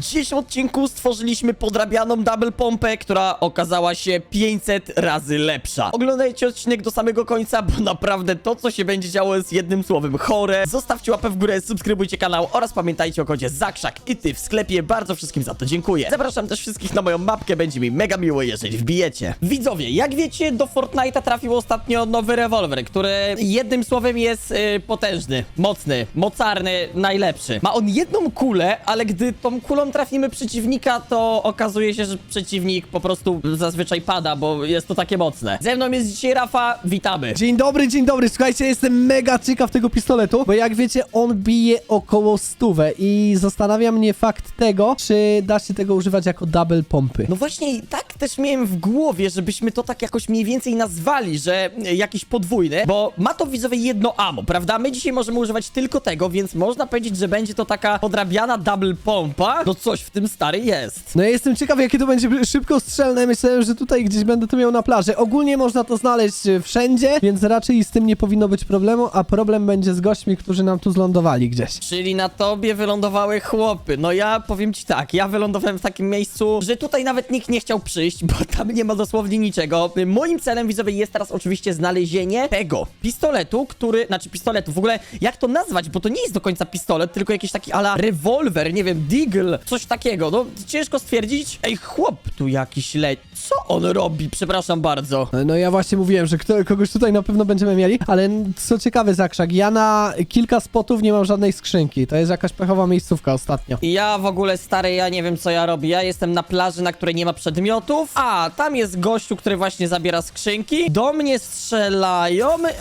gdzieś w odcinku stworzyliśmy podrabianą double pompę, która okazała się 500 razy lepsza. Oglądajcie odcinek do samego końca, bo naprawdę to, co się będzie działo jest jednym słowem chore. Zostawcie łapę w górę, subskrybujcie kanał oraz pamiętajcie o kodzie ZAKRZAK i ty w sklepie. Bardzo wszystkim za to dziękuję. Zapraszam też wszystkich na moją mapkę, będzie mi mega miło, jeżeli wbijecie. Widzowie, jak wiecie, do Fortnite'a trafił ostatnio nowy rewolwer, który jednym słowem jest y, potężny, mocny, mocarny, najlepszy. Ma on jedną kulę, ale gdy tą kulą trafimy przeciwnika, to okazuje się, że przeciwnik po prostu zazwyczaj pada, bo jest to takie mocne. Ze mną jest dzisiaj Rafa, witamy. Dzień dobry, dzień dobry. Słuchajcie, jestem mega ciekaw tego pistoletu, bo jak wiecie, on bije około stówę i zastanawia mnie fakt tego, czy da się tego używać jako double pompy. No właśnie, tak też miałem w głowie, żebyśmy to tak jakoś mniej więcej nazwali, że jakiś podwójny, bo ma to widzowie jedno ammo, prawda? My dzisiaj możemy używać tylko tego, więc można powiedzieć, że będzie to taka podrabiana double pompa. No coś w tym stary jest. No ja jestem ciekaw, jakie to będzie szybko strzelne. Myślałem, że tutaj gdzieś będę to miał na plaży. Ogólnie można to znaleźć e, wszędzie, więc raczej z tym nie powinno być problemu, a problem będzie z gośćmi, którzy nam tu zlądowali gdzieś. Czyli na tobie wylądowały chłopy. No ja powiem ci tak, ja wylądowałem w takim miejscu, że tutaj nawet nikt nie chciał przyjść, bo tam nie ma dosłownie niczego. Moim celem widzowie jest teraz oczywiście znalezienie tego pistoletu, który, znaczy pistoletu, w ogóle jak to nazwać, bo to nie jest do końca pistolet, tylko jakiś taki ala rewolwer, nie wiem, deagle, coś takiego. No ciężko stwierdzić. Ej, chłop tu jakiś le... Co on robi? Przepraszam bardzo. No ja właśnie mówiłem, że kto, kogoś tutaj na pewno będziemy mieli, ale co ciekawe Zakrzak, ja na kilka spotów nie mam żadnej skrzynki, to jest jakaś pechowa miejscówka ostatnio. Ja w ogóle stary, ja nie wiem co ja robię. Ja jestem na plaży, na której nie ma przedmiotów. A, tam jest gościu, który właśnie zabiera skrzynki. Do mnie strzelają. Eee,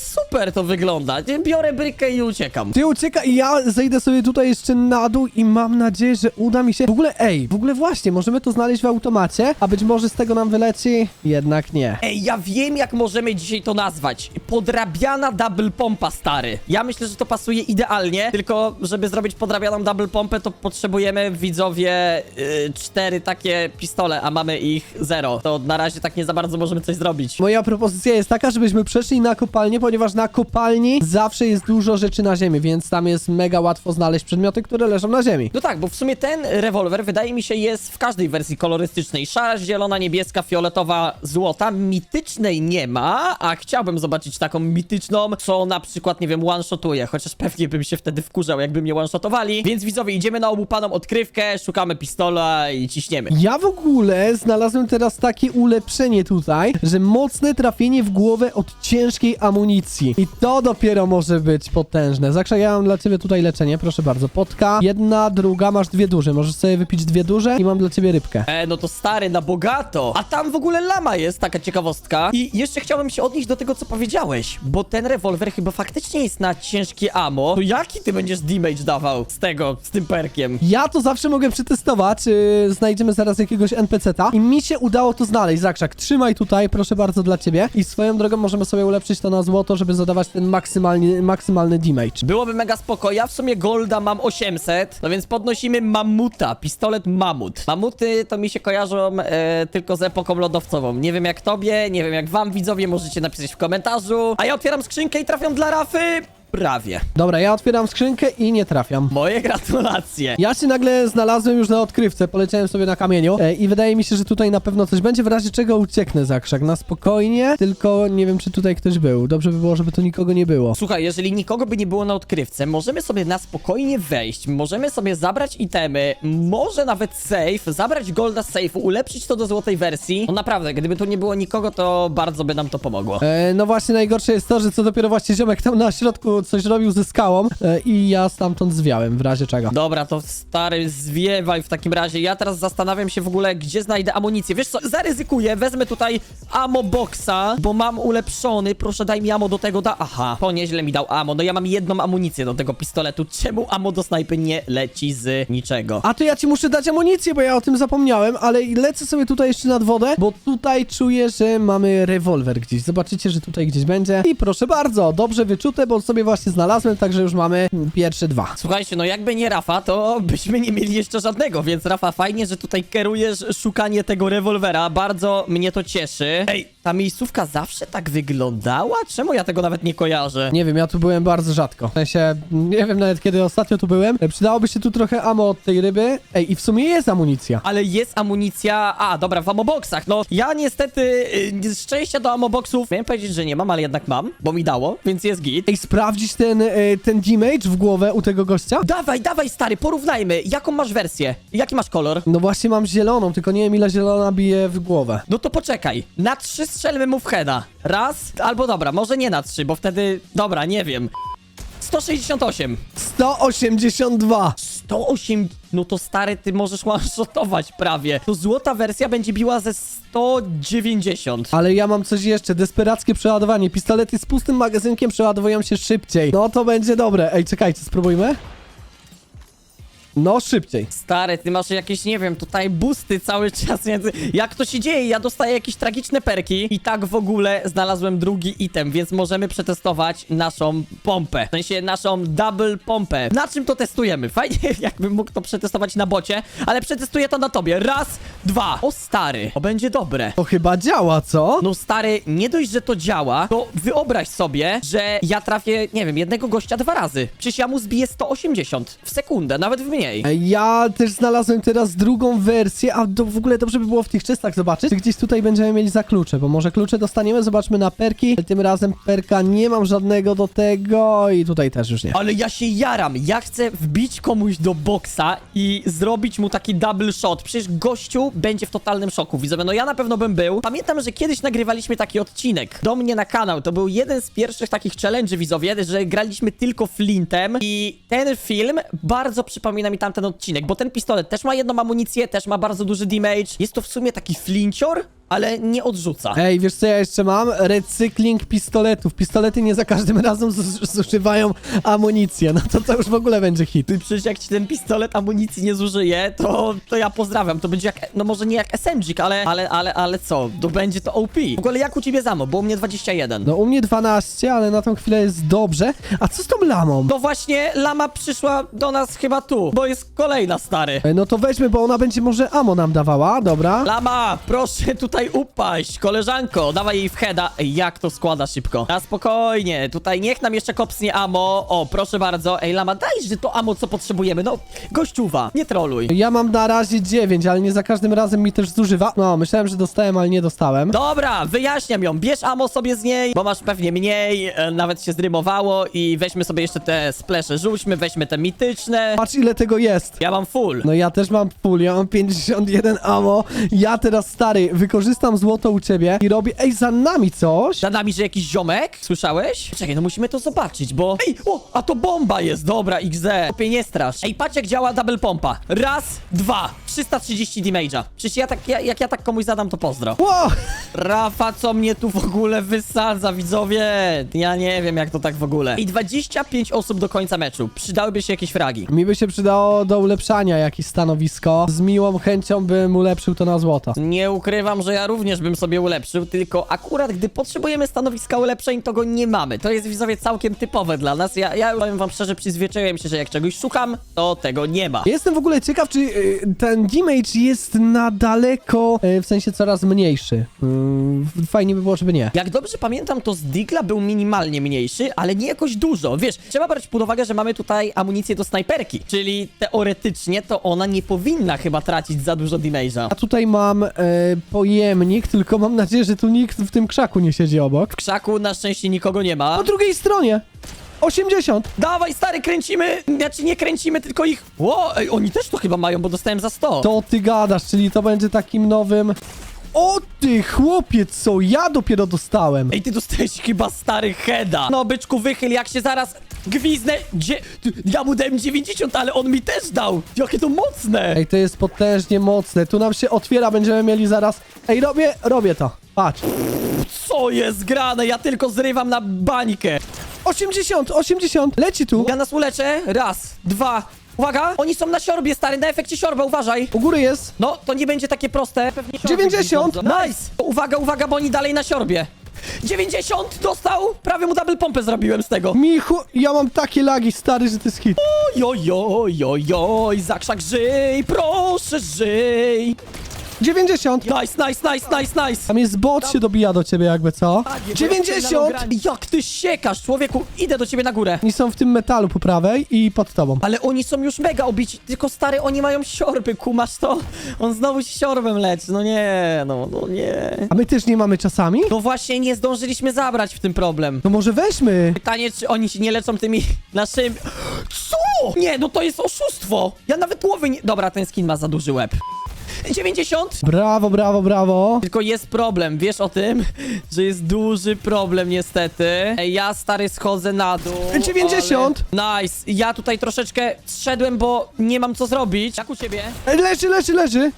super to wygląda. Biorę brykę i uciekam. Ty ucieka i ja zejdę sobie tutaj jeszcze na dół i mam nadzieję, że uda mi się... W ogóle, ej, w ogóle właśnie, możemy to znaleźć w automacie, a być może z tego nam wyleci? Jednak nie. Ej, ja wiem jak możemy dzisiaj to nazwać. Podrabiana double pompa, stary. Ja myślę, że to pasuje idealnie, tylko żeby zrobić podrabianą double pompę, to potrzebujemy widzowie yy, cztery takie pistole, a mamy ich zero. To na razie tak nie za bardzo możemy coś zrobić. Moja propozycja jest taka, żebyśmy przeszli na kopalnię, ponieważ na kopalni zawsze jest dużo rzeczy na ziemi, więc tam jest mega łatwo znaleźć przedmioty, które leżą na ziemi. No tak, bo w sumie ten rewolwer wydaje mi się jest w każdej wersji kolorystycznej. Szara, zielona, niebieska, fioletowa, złota. Mitycznej nie ma, a chciałbym zobaczyć taką mityczną, co na przykład, nie wiem, one-shotuje. Chociaż pewnie bym się wtedy wkurzał, jakby mnie one-shotowali. Więc widzowie, idziemy na obupaną odkrywkę, szukamy pistola i ciśniemy. Ja w ogóle znalazłem teraz takie ulepszenie tutaj, że mocne trafienie w głowę od ciężkiej amunicji. I to dopiero może być potężne. Zakrzak, ja mam dla ciebie tutaj leczenie, proszę bardzo. Potka, jedna, druga, masz dwie duże. Możesz sobie wypić dwie duże i mam dla ciebie rybkę. E, no to stary, na bogato. A tam w ogóle lama jest, taka ciekawostka. I jeszcze chciałbym się odnieść do tego, co powiedziałeś, bo ten rewolwer chyba faktycznie jest na ciężkie ammo. To jaki ty będziesz damage dawał z tego, z tym perkiem? Ja to zawsze mogę przetestować. Yy, znajdziemy zaraz jakiegoś NPC-ta. I mi się udało to znaleźć. Zakrzak, trzymaj tutaj, proszę bardzo, dla ciebie. I swoją drogą możemy sobie ulepszyć to na złoto, żeby zadawać ten maksymalny, maksymalny damage. Byłoby mega spoko. Ja w sumie golda mam 800, no więc podnosimy mamuta, pistolet mamut. Mamuty to mi się kojarzą e, tylko z epoką lodowcową. Nie wiem jak tobie, nie wiem jak wam widzowie, możecie napisać w komentarzu. A ja otwieram skrzynkę i trafiam dla Rafy. Prawie. Dobra, ja otwieram skrzynkę i nie trafiam. Moje gratulacje. Ja się nagle znalazłem już na odkrywce, poleciałem sobie na kamieniu e, i wydaje mi się, że tutaj na pewno coś będzie, w razie czego ucieknę za krzak, na spokojnie, tylko nie wiem, czy tutaj ktoś był. Dobrze by było, żeby tu nikogo nie było. Słuchaj, jeżeli nikogo by nie było na odkrywce, możemy sobie na spokojnie wejść, możemy sobie zabrać itemy, może nawet safe, zabrać golda z safe'u, ulepszyć to do złotej wersji. No naprawdę, gdyby tu nie było nikogo, to bardzo by nam to pomogło. E, no właśnie, najgorsze jest to, że co dopiero właśnie ziomek tam na środku coś robił ze skałą e, i ja stamtąd zwiałem, w razie czego. Dobra, to stary, zwiewaj w takim razie. Ja teraz zastanawiam się w ogóle, gdzie znajdę amunicję. Wiesz co, zaryzykuję, wezmę tutaj ammo boxa, bo mam ulepszony. Proszę, daj mi ammo do tego, da... Aha, to nieźle mi dał ammo. No ja mam jedną amunicję do tego pistoletu. Czemu ammo do snajpy nie leci z niczego? A to ja ci muszę dać amunicję, bo ja o tym zapomniałem, ale lecę sobie tutaj jeszcze nad wodę, bo tutaj czuję, że mamy rewolwer gdzieś. Zobaczycie, że tutaj gdzieś będzie. I proszę bardzo, dobrze wyczute, bo sobie właśnie znalazłem, także już mamy pierwsze dwa. Słuchajcie, no jakby nie Rafa, to byśmy nie mieli jeszcze żadnego, więc Rafa, fajnie, że tutaj kierujesz szukanie tego rewolwera. Bardzo mnie to cieszy. Ej, ta miejscówka zawsze tak wyglądała? Czemu ja tego nawet nie kojarzę? Nie wiem, ja tu byłem bardzo rzadko. W sensie, nie wiem nawet kiedy ostatnio tu byłem. E, Przydałoby się tu trochę ammo od tej ryby. Ej, i w sumie jest amunicja. Ale jest amunicja... A, dobra, w amoboxach. No, ja niestety y, szczęścia do amoboxów miałem powiedzieć, że nie mam, ale jednak mam, bo mi dało, więc jest git. Ej, sprawdzić ten, e, ten damage w głowę u tego gościa? Dawaj, dawaj, stary, porównajmy. Jaką masz wersję? Jaki masz kolor? No właśnie mam zieloną, tylko nie wiem ile zielona bije w głowę. No to poczekaj. Na trzy strzelmy mu w heada. Raz, albo dobra, może nie na trzy, bo wtedy... Dobra, nie wiem. 168. 182! 108... No to stary, ty możesz one-shotować prawie. To złota wersja będzie biła ze 190. Ale ja mam coś jeszcze, desperackie przeładowanie. Pistolety z pustym magazynkiem przeładowują się szybciej. No to będzie dobre. Ej, czekajcie, spróbujmy. No, szybciej. Stary, ty masz jakieś, nie wiem, tutaj busty cały czas, więc jak to się dzieje? Ja dostaję jakieś tragiczne perki i tak w ogóle znalazłem drugi item, więc możemy przetestować naszą pompę. W sensie naszą double pompę. Na czym to testujemy? Fajnie, jakbym mógł to przetestować na bocie, ale przetestuję to na tobie. Raz, dwa. O stary, to będzie dobre. To chyba działa, co? No stary, nie dość, że to działa, to wyobraź sobie, że ja trafię, nie wiem, jednego gościa dwa razy. Przecież ja mu zbiję 180 w sekundę, nawet w mniej. Ej, Ja też znalazłem teraz drugą wersję, a w ogóle dobrze by było w tych czystach zobaczyć. czy Gdzieś tutaj będziemy mieli za klucze, bo może klucze dostaniemy, zobaczmy na perki. Tym razem perka nie mam żadnego do tego i tutaj też już nie. Ale ja się jaram, ja chcę wbić komuś do boksa i zrobić mu taki double shot. Przecież gościu będzie w totalnym szoku, widzowie. No ja na pewno bym był. Pamiętam, że kiedyś nagrywaliśmy taki odcinek do mnie na kanał. To był jeden z pierwszych takich challenge widzowie, że graliśmy tylko flintem i ten film bardzo przypomina mi tamten odcinek, bo ten pistolet też ma jedną amunicję, też ma bardzo duży damage. Jest to w sumie taki flincior, ale nie odrzuca. Ej, wiesz co ja jeszcze mam? Recykling pistoletów. Pistolety nie za każdym razem zus- zużywają amunicję. No to to już w ogóle będzie hit. Ty przecież jak ci ten pistolet amunicji nie zużyje, to, to ja pozdrawiam. To będzie jak, no może nie jak SMG, ale, ale, ale, ale co? To będzie to OP. W ogóle jak u ciebie zamo? Bo u mnie 21. No u mnie 12, ale na tą chwilę jest dobrze. A co z tą lamą? To właśnie lama przyszła do nas chyba tu, bo jest kolejna stary. Ej, No to weźmy, bo ona będzie może amo nam dawała, dobra. Lama, proszę tutaj upaść, koleżanko, dawaj jej w heada. Ej, jak to składa szybko? Na spokojnie, tutaj niech nam jeszcze kopsnie amo. O, proszę bardzo. Ej, lama, daj, że to amo, co potrzebujemy. No, gościuwa, nie troluj. Ja mam na razie 9, ale nie za każdym razem mi też zużywa. No, myślałem, że dostałem, ale nie dostałem. Dobra, wyjaśniam ją. Bierz amo sobie z niej, bo masz pewnie mniej, e, nawet się zrymowało i weźmy sobie jeszcze te splesze, rzućmy, weźmy te mityczne. Patrz ile tego jest. Ja mam full. No ja też mam full, ja mam 51 amo. Ja teraz, stary, wykorzystam złoto u ciebie i robię... Ej, za nami coś? Za nami, że jakiś ziomek? Słyszałeś? Czekaj, no musimy to zobaczyć, bo... Ej, o, a to bomba jest, dobra, XZ. Kopie, nie strasz. Ej, patrz jak działa double pompa. Raz, dwa, 330 damage'a. Przecież ja tak, ja, jak ja tak komuś zadam, to pozdro. Ło! Rafa, co mnie tu w ogóle wysadza, widzowie? Ja nie wiem, jak to tak w ogóle. I 25 osób do końca meczu. Przydałyby się jakieś fragi. Mi by się przydało do ulepszania jakieś stanowisko. Z miłą chęcią bym ulepszył to na złoto. Nie ukrywam, że ja również bym sobie ulepszył, tylko akurat gdy potrzebujemy stanowiska ulepszeń, to go nie mamy. To jest widzowie całkiem typowe dla nas. Ja, ja powiem wam szczerze, przyzwyczaiłem się, że jak czegoś szukam, to tego nie ma. Jestem w ogóle ciekaw, czy y, ten damage jest na daleko, y, w sensie coraz mniejszy. Y, fajnie by było, żeby nie. Jak dobrze pamiętam, to z Digla był minimalnie mniejszy, ale nie jakoś dużo. Wiesz, trzeba brać pod uwagę, że mamy tutaj amunicję do snajperki, czyli teoretycznie to ona nie powinna chyba tracić za dużo damage'a. A tutaj mam e, pojemnik, tylko mam nadzieję, że tu nikt w tym krzaku nie siedzi obok. W krzaku na szczęście nikogo nie ma. Po drugiej stronie! 80! Dawaj, stary, kręcimy! Znaczy nie kręcimy, tylko ich... Ło, ej, oni też to chyba mają, bo dostałem za 100. To ty gadasz, czyli to będzie takim nowym... O ty chłopiec, co ja dopiero dostałem! Ej, ty dostałeś chyba stary heada. No, byczku, wychyl, jak się zaraz gwiznę... Dzie... ty- Ja mu dałem 90, ale on mi też dał. Jakie to mocne. Ej, to jest potężnie mocne. Tu nam się otwiera, będziemy mieli zaraz... Ej, robię, robię to. Patrz. Co jest grane? Ja tylko zrywam na bańkę. 80, 80, leci tu. Ja nas uleczę. Raz, dwa... Uwaga, oni są na siorbie, stary, na efekcie siorba, uważaj. U góry jest. No, to nie będzie takie proste. Pewnie siorby 90. gdzieś będą. Nice. Uwaga, uwaga, bo oni dalej na siorbie. 90 dostał! Prawie mu double pompę zrobiłem z tego. Michu, ja mam takie lagi, stary, że to jest hit. Ojojojojoj, zakrzak żyj, proszę żyj. 90! Nice, nice, nice, nice, nice! Tam jest bot się dobija do ciebie jakby, co? Tak, bo ja 90! jestem na Jak ty siekasz, człowieku? Idę do ciebie na górę. Oni są w tym metalu po prawej i pod tobą. Ale oni są już mega obici, tylko stary, oni mają siorby, kumasz to? On znowu się siorbem leci, no nie, no, no nie. A my też nie mamy czasami? No właśnie, nie zdążyliśmy zabrać w tym problem. No może weźmy. Pytanie, czy oni się nie leczą tymi naszymi... Co? Nie, no to jest oszustwo. Ja nawet głowy nie... Dobra, ten skin ma za duży łeb. 90? Brawo, brawo, brawo. Tylko jest problem, wiesz o tym? Że jest duży problem niestety. Ej, Ja stary schodzę na dół. 90. Ale... Nice. Ja tutaj troszeczkę zszedłem, bo nie mam co zrobić. Jak u ciebie? Ej, Leży, leży, leży.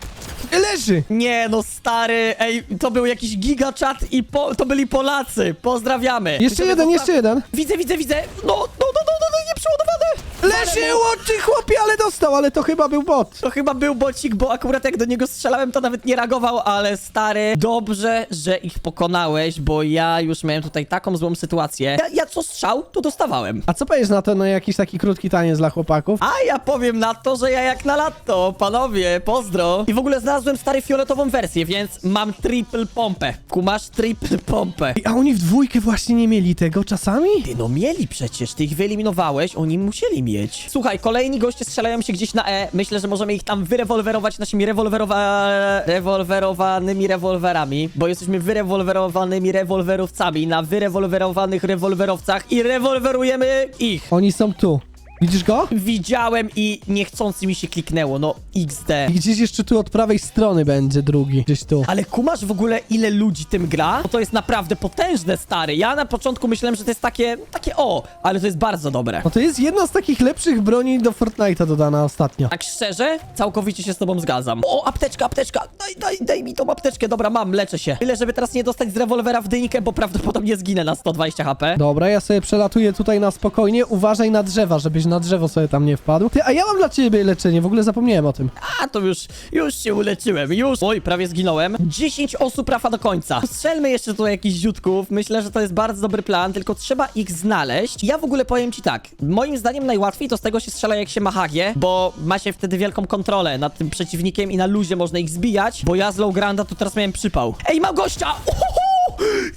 Ej, Leży. Nie no stary, ej, to był jakiś gigaczat i po... to byli Polacy. Pozdrawiamy. Jeszcze jeden, jeszcze jeden. Widzę, widzę, widzę. No, no, no, no, no, no nie przeładowane. Leży, łoczy chłopie, ale dostał, ale to chyba był bot. To chyba był bocik, bo akurat jak do niego strzelałem, to nawet nie reagował, ale stary, dobrze, że ich pokonałeś, bo ja już miałem tutaj taką złą sytuację. Ja, ja co strzał, to dostawałem. A co powiesz na to, no jakiś taki krótki taniec dla chłopaków? A ja powiem na to, że ja jak na lato, panowie, pozdro. I w ogóle znalazłem stary fioletową wersję, więc mam triple pompę. Kumasz triple pompę. Ej, A oni w dwójkę właśnie nie mieli tego czasami? Ty no mieli przecież, ty ich wyeliminowałeś, oni musieli mieć. Słuchaj, kolejni goście strzelają się gdzieś na E. Myślę, że możemy ich tam wyrewolwerować naszymi rewolwerowa... rewolwerowanymi rewolwerami, bo jesteśmy wyrewolwerowanymi rewolwerowcami na wyrewolwerowanych rewolwerowcach i rewolwerujemy ich. Oni są tu. Widzisz go? Widziałem i niechcący mi się kliknęło, no XD. I gdzieś jeszcze tu od prawej strony będzie drugi. Gdzieś tu. Ale kumasz w ogóle ile ludzi tym gra? No to jest naprawdę potężne, stary. Ja na początku myślałem, że to jest takie, takie o, ale to jest bardzo dobre. No to jest jedna z takich lepszych broni do Fortnite'a dodana ostatnio. Tak szczerze, całkowicie się z tobą zgadzam. O, apteczka, apteczka! Daj, daj, daj mi tą apteczkę. Dobra, mam, leczę się. Tyle, żeby teraz nie dostać z rewolwera w dynikę, bo prawdopodobnie zginę na 120 HP. Dobra, ja sobie przelatuję tutaj na spokojnie. Uważaj na drzewa, żebyś na drzewo sobie tam nie wpadł. Ty, a ja mam dla ciebie leczenie, w ogóle zapomniałem o tym. A, to już, już się uleczyłem, już. Oj, prawie zginąłem. 10 osób trafa do końca. Strzelmy jeszcze tu jakichś ziutków. Myślę, że to jest bardzo dobry plan, tylko trzeba ich znaleźć. Ja w ogóle powiem ci tak. Moim zdaniem najłatwiej to z tego się strzela jak się ma hagie, bo ma się wtedy wielką kontrolę nad tym przeciwnikiem i na luzie można ich zbijać, bo ja z low granda to teraz miałem przypał. Ej, mam gościa! Uhuhu!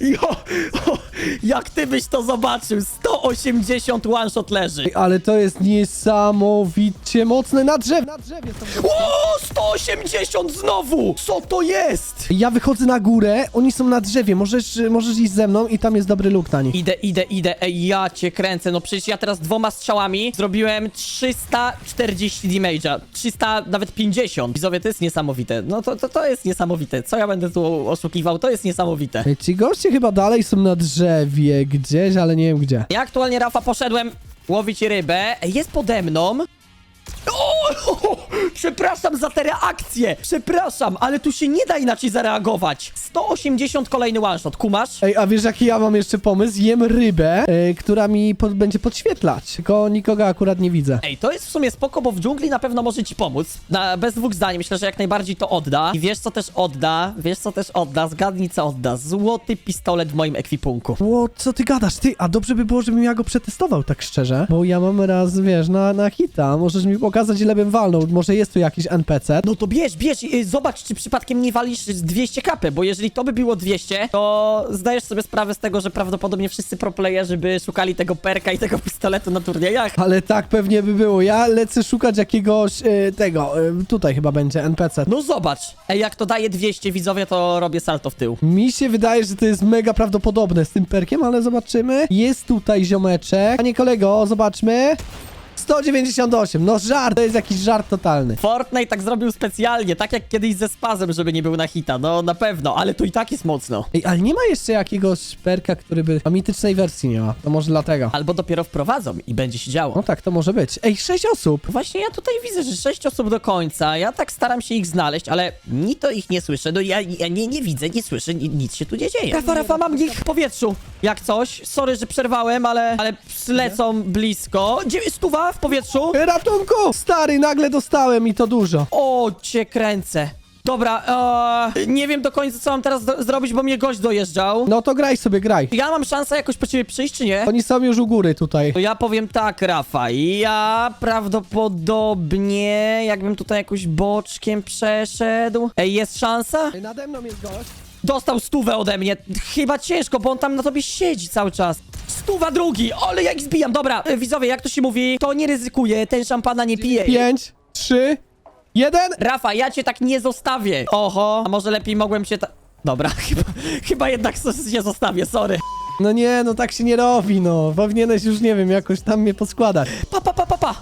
Jo, o, jak ty byś to zobaczył? 180 one shot leży. Ale to jest niesamowicie mocne na drzewie. Na drzewie są goście. O, 180 znowu! Co to jest? Ja wychodzę na górę, oni są na drzewie. Możesz, możesz iść ze mną i tam jest dobry luk na nich. Idę, idę, idę, ej, ja cię kręcę, no przecież ja teraz dwoma strzałami zrobiłem 340 damage'a, 300, nawet 50. Widzowie, to jest niesamowite, no to, to, to jest niesamowite, co ja będę tu oszukiwał, to jest niesamowite. Ej, ci goście chyba dalej są na drzewie gdzieś, ale nie wiem gdzie. Ja aktualnie, Rafa, poszedłem łowić rybę, jest pode mną. O, przepraszam za te reakcje, przepraszam, ale tu się nie da inaczej zareagować. 180 kolejny one shot, kumasz? Ej, a wiesz jaki ja mam jeszcze pomysł? Jem rybę, e, która mi pod, będzie podświetlać. Tylko nikogo akurat nie widzę. Ej, to jest w sumie spoko, bo w dżungli na pewno może ci pomóc. Na, bez dwóch zdań, myślę, że jak najbardziej to odda. I wiesz co też odda? Wiesz co też odda? Zgadnij co odda. Złoty pistolet w moim ekwipunku. Ło, co ty gadasz? Ty, a dobrze by było, żebym ja go przetestował, tak szczerze. Bo ja mam raz, wiesz, na, na hita. Możesz mi pokazać, ile bym walnął. Może jest tu jakiś NPC. No to bierz, bierz i y, zobacz, czy przypadkiem nie walisz z 200 kapy, bo jeżeli to by było 200, to zdajesz sobie sprawę z tego, że prawdopodobnie wszyscy proplayerzy by szukali tego perka i tego pistoletu na turniejach. Ale tak pewnie by było. Ja lecę szukać jakiegoś e, tego. E, tutaj chyba będzie NPC. No zobacz, ej, jak to daje 200 widzowie, to robię salto w tył. Mi się wydaje, że to jest mega prawdopodobne z tym perkiem, ale zobaczymy. Jest tutaj ziomeczek. Panie kolego, zobaczmy. 198, no żart, to jest jakiś żart totalny. Fortnite tak zrobił specjalnie, tak jak kiedyś ze spazem, żeby nie był na hita, no na pewno, ale to i tak jest mocno. Ej, ale nie ma jeszcze jakiegoś perka, który by... A mitycznej wersji nie ma, to może dlatego. Albo dopiero wprowadzą i będzie się działo. No tak, to może być. Ej, 6 osób! Właśnie ja tutaj widzę, że sześć osób do końca, ja tak staram się ich znaleźć, ale ni to ich nie słyszę, no ja, ja nie, nie widzę, nie słyszę, ni, nic się tu nie dzieje. Rafa, Rafa, mam ich w powietrzu, jak coś, sorry, że przerwałem, ale, ale lecą blisko. Dziewięć stuwa w powietrzu. Ratunku! Stary, nagle dostałem i to dużo. O, cię kręcę. Dobra, e, nie wiem do końca, co mam teraz zrobić, bo mnie gość dojeżdżał. No to graj sobie, graj. Ja mam szansę jakoś po ciebie przyjść, czy nie? Oni są już u góry tutaj. To ja powiem tak, Rafa. Ja prawdopodobnie, jakbym tutaj jakoś boczkiem przeszedł. Ej, jest szansa? Nade mną jest gość. Dostał stówę ode mnie. Chyba ciężko, bo on tam na tobie siedzi cały czas. Stuwa drugi, ale jak zbijam. Dobra, e, widzowie, jak to się mówi, to nie ryzykuje, ten szampana nie pije. Pięć, trzy, jeden. Rafa, ja cię tak nie zostawię. Oho, a może lepiej mogłem cię ta... Dobra, chyba, chyba jednak się zostawię, sorry. No nie, no tak się nie robi, no. Powinieneś już, nie wiem, jakoś tam mnie poskładać. Pa, pa, pa, pa, pa.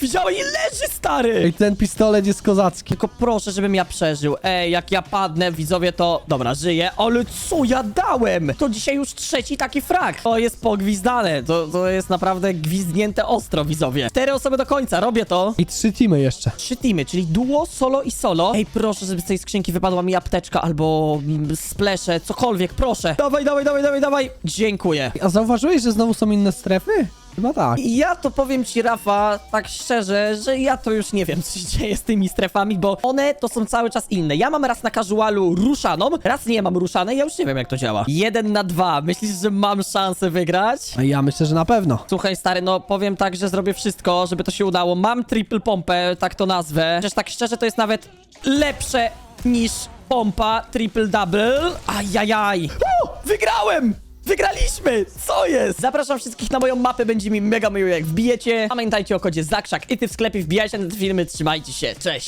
Widziałeś, leży stary. Ej, ten pistolet jest kozacki. Tylko proszę, żebym ja przeżył. Ej, jak ja padnę, widzowie, to... Dobra, żyję. Ale co ja dałem? To dzisiaj już trzeci taki frak. To jest pogwizdane. To, to jest naprawdę gwizdnięte ostro, widzowie. Cztery osoby do końca, robię to. I trzy teamy jeszcze. Trzy teamy, czyli duo, solo i solo. Ej, proszę, żeby z tej skrzynki wypadła mi apteczka albo mm, splesze, cokolwiek, proszę. Dawaj, dawaj, dawaj, dawaj, dawaj. Dziękuję. A zauważyłeś, że znowu są inne strefy? Chyba tak. I Ja to powiem ci, Rafa, tak szczerze, że ja to już nie wiem, co się dzieje z tymi strefami, bo one to są cały czas inne. Ja mam raz na casualu ruszaną, raz nie mam ruszanej, ja już nie wiem, jak to działa. Jeden na dwa. Myślisz, że mam szansę wygrać? A ja myślę, że na pewno. Słuchaj, stary, no powiem tak, że zrobię wszystko, żeby to się udało. Mam triple pompę, tak to nazwę. Przecież tak szczerze, to jest nawet lepsze niż pompa triple double. Ajajaj. U, wygrałem! Wygraliśmy! Co jest? Zapraszam wszystkich na moją mapę, będzie mi mega miło jak wbijecie. Pamiętajcie o kodzie ZAKRZAK i ty w sklepie wbijajcie na te filmy, trzymajcie się, cześć!